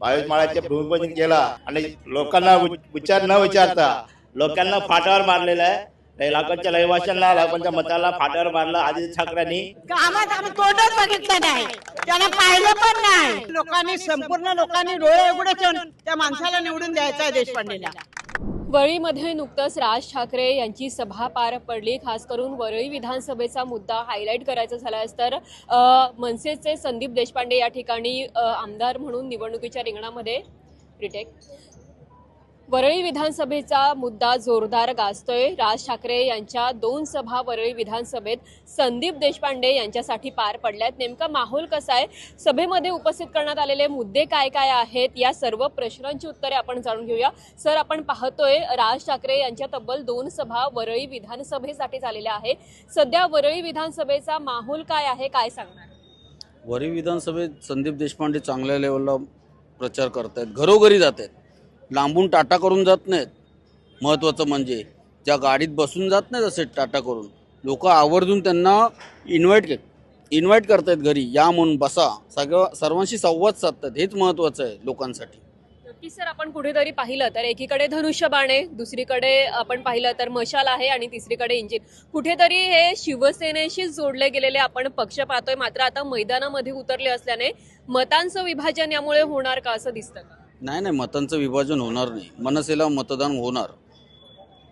बावीस माळ्याचे भूमिपूजन केला. आणि लोकांना विचार न विचारता लोकांना फाटावर मारलेलं आहे. लाखोच्या रहिवाशांना लाखोच्या मताला फाटावर मारलं आदित्य ठाकरेंनी. कामात आम्ही तोंडच बघितलं नाही. त्यांना पाहिलं पण नाही. लोकांनी संपूर्ण लोकांनी डोळे उघडे ठेवून त्या माणसाला निवडून द्यायचं आहे देशपांडेला. वरळीमध्ये नुकतंच राज ठाकरे यांची सभा पार पडली. खास करून वरळी विधानसभेचा मुद्दा हायलाईट करायचा झाल्यास तर मनसेचे संदीप देशपांडे या ठिकाणी आमदार म्हणून निवडणुकीच्या रिंगणामध्ये रिटेक वरळी विधानसभेचा मुद्दा जोरदार गाजतोय. राज ठाकरे यांच्या दोन सभा वरळी विधानसभेत संदीप देशपांडे यांच्यासाठी पार पडल्यात. नेमका माहोल कसा आहे? सभेमध्ये उपस्थित करण्यात आलेले मुद्दे काय काय आहेत? या सर्व प्रश्नांची उत्तरे आपण जाणून घेऊया. सर आपण पाहतोय राज ठाकरे यांच्या तब्बल दोन सभा वरळी विधानसभेसाठी झालेल्या आहे सध्या वरळी विधानसभेचा माहोल काय आहे? काय सांगणार? वरळी विधानसभेत संदीप देशपांडे चांगल्या लेवलला प्रचार करत आहेत घरोघरी जात आहेत लांबून टाटा करून जात नाहीत. महत्त्वाचं म्हणजे ज्या गाडीत बसून जात नाहीत असे टाटा करून. लोक आवर्जून त्यांना इन्व्हाइट इन्व्हाइट करतायत घरी. या म्हणून बसा. सगळं सर्वांशी संवाद साधतात. हेच महत्त्वाचं आहे लोकांसाठी. नक्कीच सर आपण कुठेतरी पाहिलं तर एकीकडे धनुष्यबाण आहे दुसरीकडे आपण पाहिलं तर मशाल आहे आणि तिसरीकडे इंजिन. कुठेतरी हे शिवसेनेशी जोडले गेलेले आपण पक्ष पाहतोय. मात्र आता मैदानामध्ये उतरले असल्याने मतांचं विभाजन यामुळे होणार का असं दिसतं का? नाही नाही मतांचं विभाजन होणार नाही. मनसेला मतदान होणार.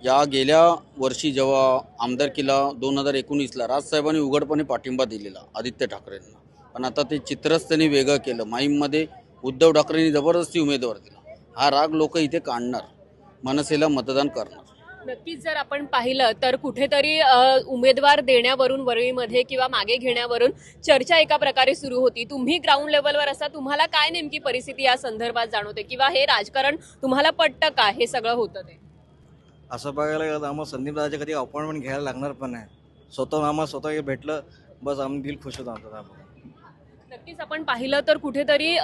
या गेल्या वर्षी जेव्हा आमदारकीला दोन हजार एकोणीसला राजसाहेबांनी उघडपणे पाठिंबा दिलेला आदित्य ठाकरेंना. पण आता ते चित्रच त्यांनी वेगळं केलं. माहीममध्ये उद्धव ठाकरेंनी जबरदस्ती उमेदवार दिला. हा राग लोक इथे काढणार. मनसेला मतदान करणार. नक्कीच जर आपण पाहिलं तर कुठेतरी उमेदवार देण्यावरून वरळीमध्ये किंवा मागे घेण्यावरून चर्चा एका प्रकारे सुरू होती. तुम्ही ग्राउंड लेवलवर असा तुम्हाला काय नेमकी परिस्थिती या संदर्भात जाणवते? किंवा हे राजकारण तुम्हाला पटतं का? हे सगळं होतं ते. असं बघायला गेलं आम्हाला संदीप दादाच्या कधी अपॉइंटमेंट घ्यायला लागणार पण नाही. स्वतः आम्हाला स्वतः हे भेटलं बस आम्ही दिल खुश होतो आमचं नक्कीच आपण पाहिलं तर कुठेतरी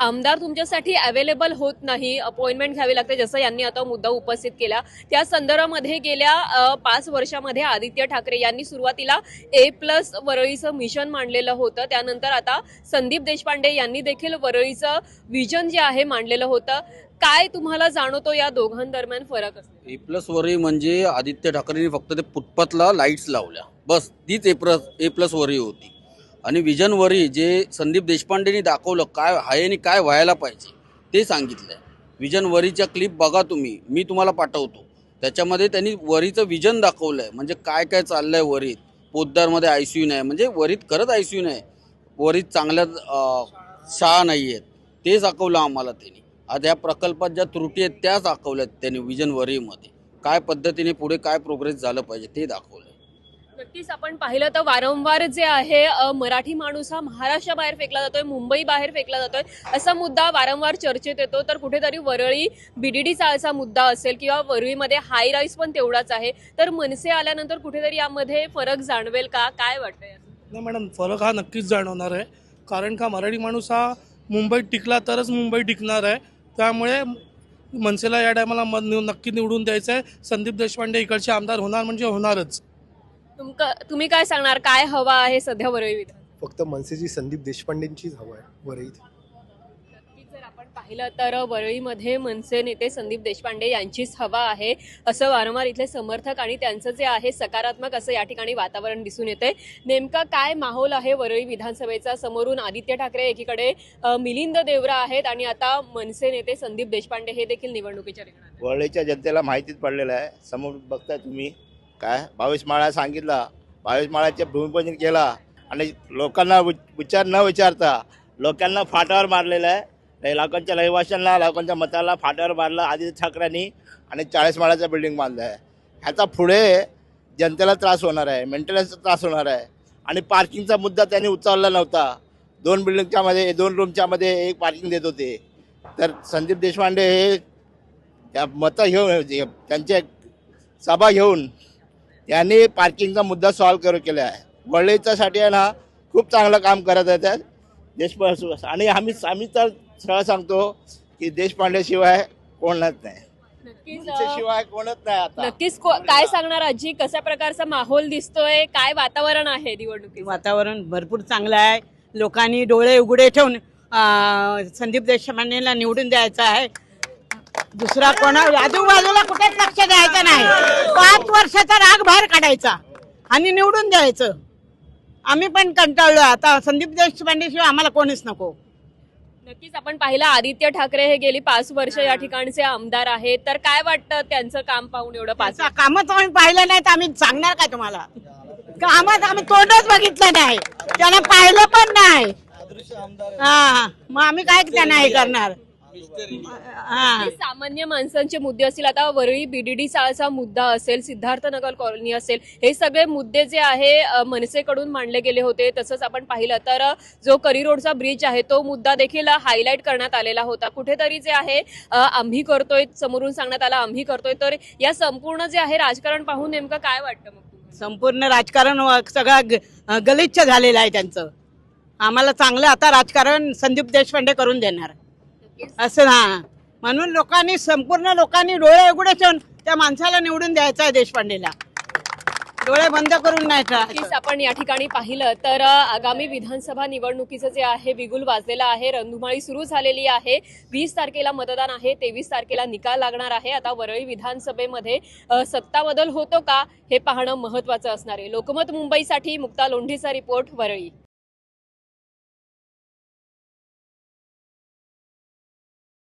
आमदार तुमच्यासाठी अवेलेबल होत नाही. अपॉइंटमेंट घ्यावी लागते जसं यांनी आता मुद्दा उपस्थित केला. त्या संदर्भामध्ये गेल्या पाच वर्षामध्ये आदित्य ठाकरे यांनी सुरुवातीला ए प्लस वरळीचं मिशन मांडलेलं होतं. त्यानंतर आता संदीप देशपांडे यांनी देखील वरळीचं विजन जे आहे मांडलेलं होतं. काय तुम्हाला जाणवतो या दोघांदरम्यान फरक असतो? ए प्लस वरळी म्हणजे आदित्य ठाकरेंनी फक्त ते फुटपाथला लाईट्स लावल्या. बस तीच A plus A plus Worli होती. आणि विजनवरी जे संदीप देशपांडेंनी दाखवलं काय आहे आणि काय व्हायला पाहिजे ते सांगितलं आहे विजनवरीच्या क्लिप बघा तुम्ही मी तुम्हाला पाठवतो. त्याच्यामध्ये त्यांनी वरीचं विजन दाखवलं आहे म्हणजे काय काय चाललं आहे वरीत. पोद्दारमध्ये आय सी यू नाही. म्हणजे वरीत खरंच आय सी यू नाही. वरीत चांगल्या शाळा नाही आहेत ते दाखवलं आम्हाला त्यांनी. आता या प्रकल्पात ज्या त्रुटी आहेत त्याच दाखवल्यात त्यांनी विजन वरीमध्ये काय पद्धतीने पुढे काय प्रोग्रेस झालं पाहिजे ते दाखवलं. नक्कीच आपण पाहिलं तर वारंवार जे आहे मराठी माणूस हा महाराष्ट्राबाहेर फेकला जातोय मुंबई बाहेर फेकला जातोय असा मुद्दा वारंवार चर्चेत येतो. तर कुठेतरी वरळी बीडीडीचा असा मुद्दा असेल किंवा वरळीमध्ये हाय राईस पण तेवढाच आहे. तर मनसे आल्यानंतर कुठेतरी यामध्ये फरक जाणवेल का? काय वाटतंय? नाही मॅडम फरक हा नक्कीच जाणवणार आहे. कारण का मराठी माणूस हा मुंबईत टिकला तरच मुंबई टिकणार आहे. त्यामुळे मनसेला या टायमाला मत नक्की निवडून द्यायचं आहे संदीप देशपांडे इकडचे आमदार होणार म्हणजे होणारच. तुमका तुम्ही काय सांगणार? काय हवा आहे सध्या वरळी विधान फक्त मनसेची संदीप देशपांडेंचीच हवं आहे वरईत नक्कीच जर आपण पाहिलं तर वरळीमध्ये मनसे नेते संदीप देशपांडे यांचीच हवा आहे असं वारंवार इथले समर्थक आणि त्यांचं जे आहे सकारात्मक असं या ठिकाणी वातावरण दिसून येते नेमका काय माहोल आहे वरळी विधानसभेचा? समोरून आदित्य ठाकरे एकीकडे अ, मिलिंद देवरा आहेत आणि आता मनसे नेते संदीप देशपांडे हे देखील निवडणुकीच्या रिंगणात आहेत. वरळीच्या जनतेला माहितीच पडलेलं आहे. समोर बघताय तुम्ही काय? बावीस माळा सांगितला. बावीस माळ्याचे भूमिपूजन केला. आणि लोकांना विचार न विचारता लोकांना फाटावर मारलेलं आहे. लोकांच्या रहिवाशांना लोकांच्या मताला फाटावर मारलं आदित्य ठाकरेंनी आणि चाळीस माळ्याचं बिल्डिंग बांधलं आहे ह्याचा पुढे जनतेला त्रास होणार आहे मेंटेनन्सचा त्रास होणार आहे. आणि पार्किंगचा मुद्दा त्यांनी उचलला नव्हता. दोन बिल्डिंगच्यामध्ये दोन रूमच्यामध्ये एक पार्किंग देत होते. तर संदीप देशपांडे हे त्या मतं घेऊन त्यांचे सभा घेऊन त्यांनी पार्किंगचा मुद्दा सॉल्व करू केला आहे वडळीच्यासाठी आहे ना खूप चांगलं काम करत आहेत. देशपांडे आणि आम्ही आम्ही तर सरळ सांगतो की देशपांडेशिवाय कोणच नाही. शिवाय कोणच नाही आता. नक्कीच काय सांगणार आजी? कशा प्रकारचा माहोल दिसतोय? काय वातावरण आहे निवडणुकीत वातावरण भरपूर चांगलं आहे. लोकांनी डोळे उघडे ठेवून अं, संदीप देशपांडेला निवडून द्यायचं आहे. दुसरा कोणा आजूबाजूला कुठेच लक्ष द्यायचं नाही. पाच वर्षाचा राग बाहेर काढायचा आणि निवडून द्यायचं. आम्ही पण कंटाळलो आता संदीप देशपांडे शिवाय आम्हाला कोणीच नको. नक्कीच आपण पाहिलं आदित्य ठाकरे हे गेली पाच वर्ष या ठिकाणचे आमदार आहेत. तर काय वाटतं त्यांचं काम पाहून एवढं पाच कामच आम्ही पाहिलं नाही तर आम्ही सांगणार का तुम्हाला? कामच आम्ही तोंडच बघितलं नाही. त्यानं पाहिलं पण नाही. हा. मग आम्ही काय त्यांना हे करणार? हा सामान्य माणसांचे मुद्दे असतील आता वरळी बीडीडी चाळचा मुद्दा असेल सिद्धार्थनगर कॉलनी असेल हे सगळे मुद्दे जे आहे मनसेकडून मांडले गेले होते तसंच आपण पाहिलं तर जो करी रोडचा ब्रिज आहे तो मुद्दा देखील हायलाईट करण्यात आलेला होता. कुठेतरी जे आहे आम्ही करतोय समोरून सांगण्यात आला आम्ही करतोय तर या संपूर्ण जे आहे राजकारण पाहून नेमकं काय वाटतं मग तुम्हाला? संपूर्ण राजकारण सगळं गलिच्छ झालेलं आहे त्यांचं. आम्हाला चांगलं आता राजकारण संदीप देशपांडे करून देणार. असं ना. म्हणून लोकांनी संपूर्ण लोकांनी डोळे उघडे ठेवून त्या माणसाला निवडून द्यायचं आहे देशपांडेला. डोळे बंद करून नाही नक्कीच आपण या ठिकाणी पाहिलं तर आगामी विधानसभा निवडणुकीचं जे आहे बिगुल वाजलेलं आहे रणधुमाळी सुरू झालेली आहे. वीस तारखेला मतदान आहे तेवीस तारखेला निकाल लागणार आहे. आता वरळी विधानसभेमध्ये सत्ता बदल होतो का हे पाहणं महत्वाचं असणार आहे. लोकमत मुंबईसाठी मुक्ता लोंढेचा रिपोर्ट वरळी.